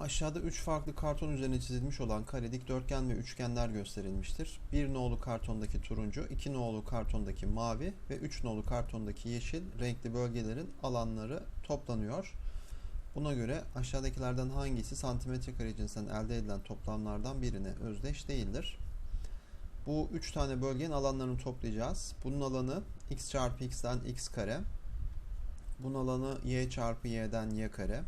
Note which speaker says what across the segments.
Speaker 1: Aşağıda 3 farklı karton üzerine çizilmiş olan kare, dikdörtgen ve üçgenler gösterilmiştir. 1 nolu kartondaki turuncu, 2 nolu kartondaki mavi ve 3 nolu kartondaki yeşil renkli bölgelerin alanları toplanıyor. Buna göre aşağıdakilerden hangisi santimetre kare cinsinden elde edilen toplamlardan birine özdeş değildir? Bu 3 tane bölgenin alanlarını toplayacağız. Bunun alanı x çarpı x'ten x kare. Bunun alanı y çarpı y'den y kare.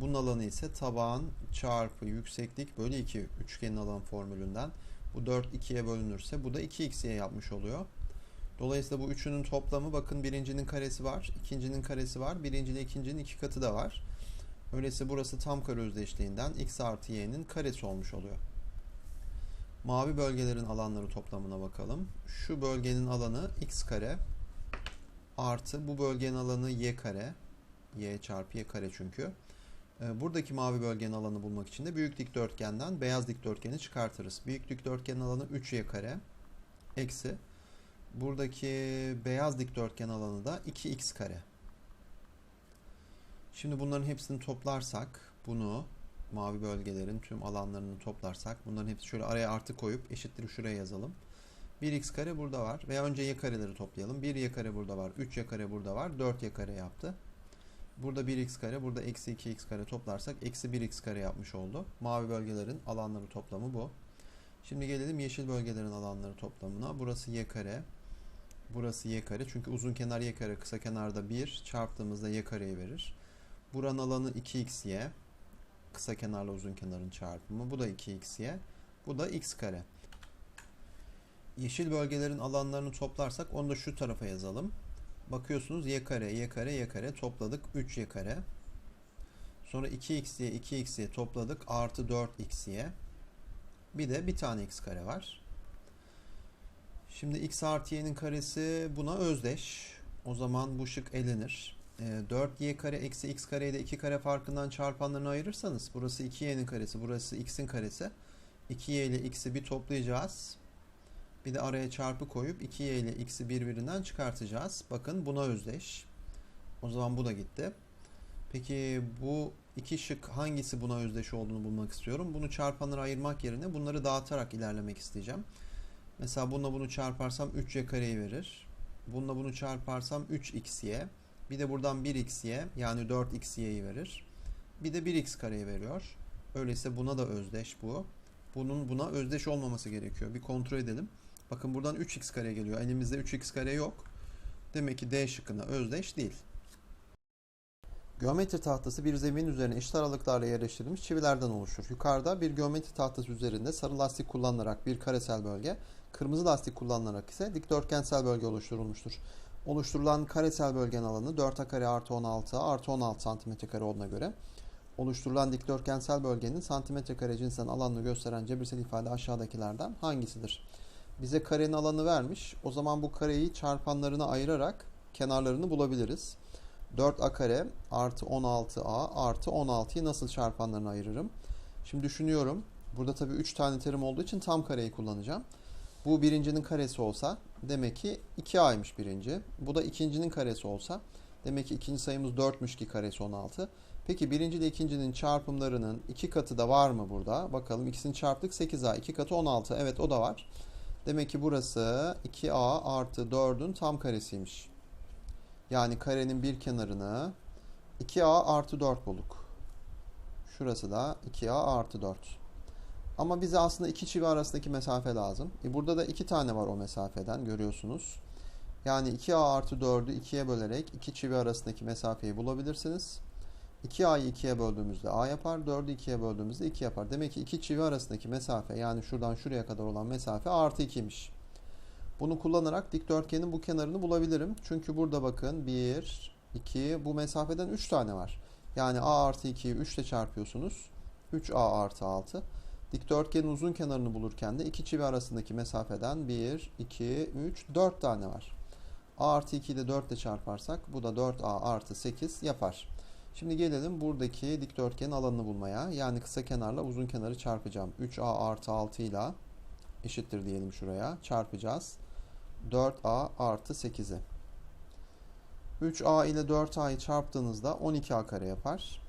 Speaker 1: Bunun alanı ise taban çarpı yükseklik bölü 2 üçgenin alan formülünden. Bu 4 2'ye bölünürse bu da 2x'ye yapmış oluyor. Dolayısıyla bu üçünün toplamı bakın birincinin karesi var, ikincinin karesi var, birinci ile ikincinin iki katı da var. Öyleyse burası tam kare özdeşliğinden x artı y'nin karesi olmuş oluyor. Mavi bölgelerin alanları toplamına bakalım. Şu bölgenin alanı x kare artı bu bölgenin alanı y kare. y çarpı y kare çünkü. Ee, Buradaki mavi bölgenin alanı bulmak için de büyük dikdörtgenden beyaz dikdörtgeni çıkartırız. Büyük dikdörtgenin alanı 3y kare eksi buradaki beyaz dikdörtgen alanı da 2x kare. Şimdi bunların hepsini toplarsak bunu mavi bölgelerin tüm alanlarını toplarsak bunların hepsi şöyle araya artı koyup eşittir şuraya yazalım. 1x kare burada var veya önce y kareleri toplayalım. 1y kare burada var, 3y kare burada var, 4y kare yaptı. Burada 1x kare, burada eksi 2x kare toplarsak eksi 1x kare yapmış oldu. Mavi bölgelerin alanları toplamı bu. Şimdi gelelim yeşil bölgelerin alanları toplamına. Burası y kare, burası y kare. Çünkü uzun kenar y kare, kısa kenarda 1 çarptığımızda y kareyi verir. Buranın alanı 2xy. Kısa kenarla uzun kenarın çarpımı. Bu da 2xy. Bu da x kare. Yeşil bölgelerin alanlarını toplarsak onu da şu tarafa yazalım. Bakıyorsunuz y kare, y kare, y kare topladık 3y kare. Sonra 2x'ye 2x'ye topladık artı 4x'ye. Bir de bir tane x kare var. Şimdi x artı y'nin karesi buna özdeş. O zaman bu şık elenir. 4y kare eksi x kareyi de 2 kare farkından çarpanlarını ayırırsanız burası 2y'nin karesi, burası x'in karesi. 2y ile x'i bir toplayacağız. Bir de araya çarpı koyup 2y ile x'i birbirinden çıkartacağız. Bakın buna özdeş. O zaman bu da gitti. Peki bu iki şık hangisi buna özdeş olduğunu bulmak istiyorum. Bunu çarpanlara ayırmak yerine bunları dağıtarak ilerlemek isteyeceğim. Mesela bununla bunu çarparsam 3y kareyi verir. Bununla bunu çarparsam 3xy. Bir de buradan 1xy yani 4xy'yi verir. Bir de 1x kareyi veriyor. Öyleyse buna da özdeş bu. Bunun buna özdeş olmaması gerekiyor. Bir kontrol edelim. Bakın buradan 3x kare geliyor. Elimizde 3x kare yok. Demek ki D şıkkına özdeş değil. Geometri tahtası bir zemin üzerine eşit aralıklarla yerleştirilmiş çivilerden oluşur. Yukarıda bir geometri tahtası üzerinde sarı lastik kullanılarak bir karesel bölge, kırmızı lastik kullanılarak ise dikdörtgensel bölge oluşturulmuştur. Oluşturulan karesel bölgenin alanı 4a kare artı 16 artı 16 santimetre kare olduğuna göre oluşturulan dikdörtgensel bölgenin santimetre kare cinsinden alanını gösteren cebirsel ifade aşağıdakilerden hangisidir? Bize karenin alanı vermiş. O zaman bu kareyi çarpanlarına ayırarak kenarlarını bulabiliriz. 4a kare artı 16a artı 16'yı nasıl çarpanlarına ayırırım? Şimdi düşünüyorum. Burada tabii 3 tane terim olduğu için tam kareyi kullanacağım. Bu birincinin karesi olsa demek ki 2a'ymış birinci. Bu da ikincinin karesi olsa demek ki ikinci sayımız 4'müş ki karesi 16. Peki birinci ile ikincinin çarpımlarının iki katı da var mı burada? Bakalım ikisini çarptık 8a. 2 katı 16. Evet o da var. Demek ki burası 2a artı 4'ün tam karesiymiş. Yani karenin bir kenarını 2a artı 4 bulduk. Şurası da 2a artı 4. Ama bize aslında iki çivi arasındaki mesafe lazım. E burada da iki tane var o mesafeden görüyorsunuz. Yani 2a artı 4'ü 2'ye bölerek iki çivi arasındaki mesafeyi bulabilirsiniz. 2a'yı 2'ye böldüğümüzde a yapar. 4'ü 2'ye böldüğümüzde 2 yapar. Demek ki iki çivi arasındaki mesafe yani şuradan şuraya kadar olan mesafe artı 2'ymiş. Bunu kullanarak dikdörtgenin bu kenarını bulabilirim. Çünkü burada bakın 1, 2 bu mesafeden 3 tane var. Yani a artı 2'yi 3 ile çarpıyorsunuz. 3a artı 6. Dikdörtgenin uzun kenarını bulurken de iki çivi arasındaki mesafeden 1, 2, 3, 4 tane var. a artı 2'yi de 4 ile çarparsak bu da 4a artı 8 yapar. Şimdi gelelim buradaki dikdörtgenin alanını bulmaya. Yani kısa kenarla uzun kenarı çarpacağım. 3a artı 6 ile eşittir diyelim şuraya. Çarpacağız. 4a artı 8'i. 3a ile 4a'yı çarptığınızda 12a kare yapar.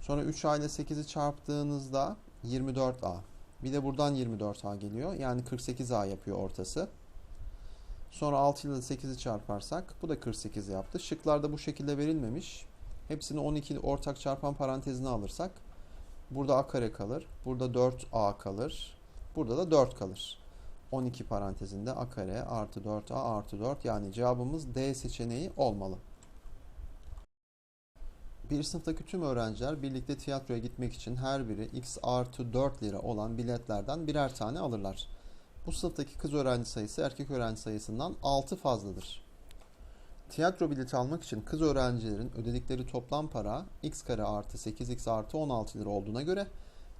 Speaker 1: Sonra 3a ile 8'i çarptığınızda 24a. Bir de buradan 24a geliyor. Yani 48a yapıyor ortası. Sonra 6 ile 8'i çarparsak bu da 48 yaptı. Şıklarda bu şekilde verilmemiş. Hepsini 12 ortak çarpan parantezine alırsak burada a kare kalır. Burada 4a kalır. Burada da 4 kalır. 12 parantezinde a kare artı 4a artı 4 yani cevabımız D seçeneği olmalı. Bir sınıftaki tüm öğrenciler birlikte tiyatroya gitmek için her biri x artı 4 lira olan biletlerden birer tane alırlar. Bu sınıftaki kız öğrenci sayısı erkek öğrenci sayısından 6 fazladır. Tiyatro bileti almak için kız öğrencilerin ödedikleri toplam para x kare artı 8x artı 16 lira olduğuna göre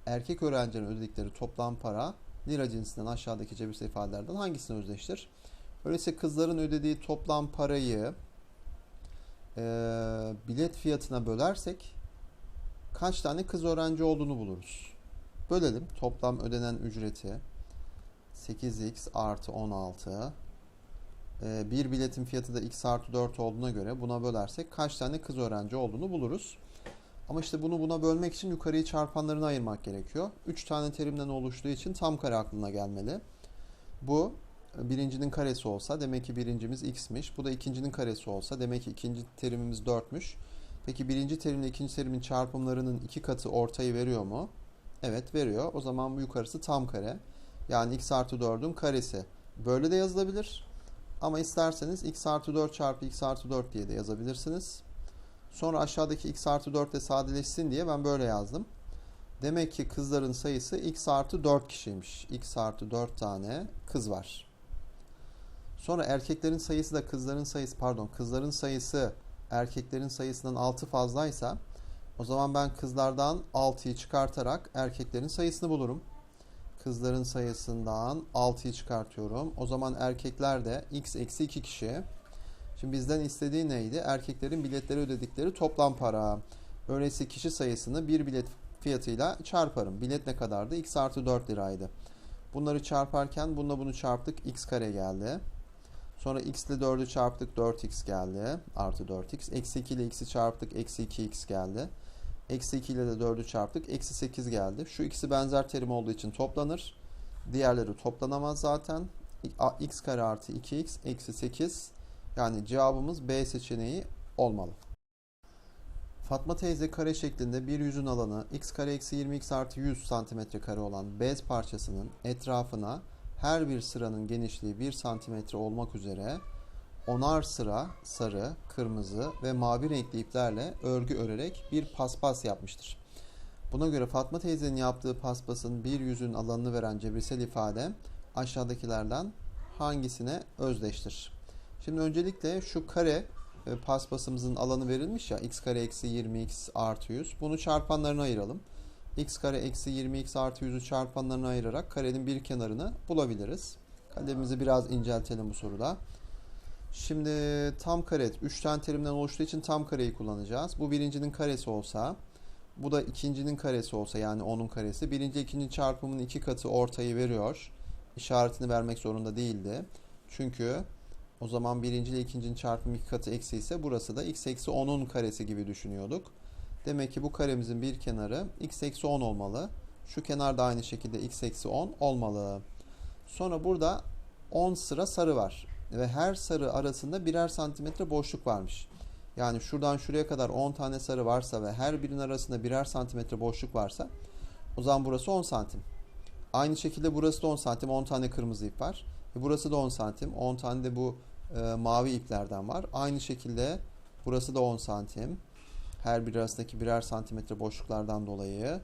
Speaker 1: erkek öğrencilerin ödedikleri toplam para lira cinsinden aşağıdaki cebirsel ifadelerden hangisine özdeştir? Öyleyse kızların ödediği toplam parayı e, bilet fiyatına bölersek kaç tane kız öğrenci olduğunu buluruz. Bölelim toplam ödenen ücreti 8x artı 16 e, bir biletin fiyatı da x artı 4 olduğuna göre buna bölersek kaç tane kız öğrenci olduğunu buluruz. Ama işte bunu buna bölmek için yukarıyı çarpanlarına ayırmak gerekiyor. 3 tane terimden oluştuğu için tam kare aklına gelmeli. Bu birincinin karesi olsa demek ki birincimiz x'miş. Bu da ikincinin karesi olsa demek ki ikinci terimimiz 4'müş. Peki birinci terimle ikinci terimin çarpımlarının iki katı ortayı veriyor mu? Evet veriyor. O zaman bu yukarısı tam kare. Yani x artı 4'ün karesi. Böyle de yazılabilir. Ama isterseniz x artı 4 çarpı x artı 4 diye de yazabilirsiniz. Sonra aşağıdaki x artı 4 de sadeleşsin diye ben böyle yazdım. Demek ki kızların sayısı x artı 4 kişiymiş. x artı 4 tane kız var. Sonra erkeklerin sayısı da kızların sayısı pardon kızların sayısı erkeklerin sayısından 6 fazlaysa o zaman ben kızlardan 6'yı çıkartarak erkeklerin sayısını bulurum. Kızların sayısından 6'yı çıkartıyorum. O zaman erkekler de x eksi 2 kişi. Şimdi bizden istediği neydi? Erkeklerin biletleri ödedikleri toplam para. Öyleyse kişi sayısını bir bilet fiyatıyla çarparım. Bilet ne kadardı? x artı 4 liraydı. Bunları çarparken bununla bunu çarptık. x kare geldi. Sonra x ile 4'ü çarptık 4x geldi. Artı 4x. Eksi 2 ile x'i çarptık. Eksi 2x geldi. Eksi 2 ile de 4'ü çarptık. Eksi 8 geldi. Şu ikisi benzer terim olduğu için toplanır. Diğerleri toplanamaz zaten. x kare artı 2x eksi 8. Yani cevabımız B seçeneği olmalı. Fatma teyze kare şeklinde bir yüzün alanı x kare eksi 20x artı 100 santimetre kare olan bez parçasının etrafına her bir sıranın genişliği 1 santimetre olmak üzere onar sıra sarı, kırmızı ve mavi renkli iplerle örgü örerek bir paspas yapmıştır. Buna göre Fatma teyzenin yaptığı paspasın bir yüzün alanını veren cebirsel ifade aşağıdakilerden hangisine özdeştir? Şimdi öncelikle şu kare e, paspasımızın alanı verilmiş ya x kare eksi 20x artı 100. Bunu çarpanlarına ayıralım. x kare eksi 20x artı 100'ü çarpanlarına ayırarak karenin bir kenarını bulabiliriz. Kalemimizi biraz inceltelim bu soruda. Şimdi tam kare 3 tane terimden oluştuğu için tam kareyi kullanacağız. Bu birincinin karesi olsa bu da ikincinin karesi olsa yani onun karesi. Birinci ikinci çarpımının iki katı ortayı veriyor. İşaretini vermek zorunda değildi. Çünkü o zaman birinci ile ikincinin çarpımı iki katı eksi ise burası da x eksi 10'un karesi gibi düşünüyorduk. Demek ki bu karemizin bir kenarı x eksi 10 olmalı. Şu kenar da aynı şekilde x eksi 10 olmalı. Sonra burada 10 sıra sarı var. Ve her sarı arasında birer santimetre boşluk varmış. Yani şuradan şuraya kadar 10 tane sarı varsa ve her birinin arasında birer santimetre boşluk varsa o zaman burası 10 santim. Aynı şekilde burası da 10 santim. 10 tane kırmızı ip var. Ve burası da 10 santim. 10 tane de bu e, mavi iplerden var. Aynı şekilde burası da 10 santim. Her bir arasındaki birer santimetre boşluklardan dolayı.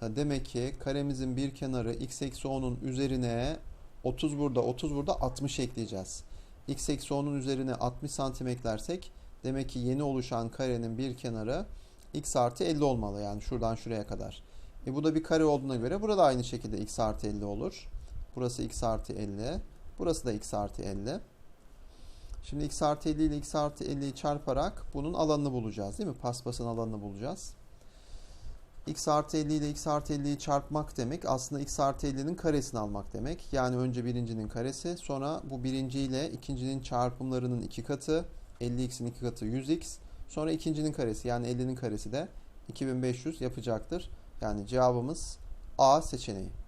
Speaker 1: Ha, demek ki karemizin bir kenarı x eksi 10'un üzerine 30 burada 30 burada 60 ekleyeceğiz. X eksi 10'un üzerine 60 santim eklersek demek ki yeni oluşan karenin bir kenarı x artı 50 olmalı. Yani şuradan şuraya kadar. E bu da bir kare olduğuna göre burada aynı şekilde x artı 50 olur. Burası x artı 50. Burası da x artı 50. Şimdi x artı 50 ile x artı 50'yi çarparak bunun alanını bulacağız değil mi? Paspasın alanını bulacağız. X artı 50 ile x artı 50'yi çarpmak demek aslında x artı 50'nin karesini almak demek. Yani önce birincinin karesi sonra bu birinci ile ikincinin çarpımlarının iki katı 50x'in iki katı 100x sonra ikincinin karesi yani 50'nin karesi de 2500 yapacaktır. Yani cevabımız A seçeneği.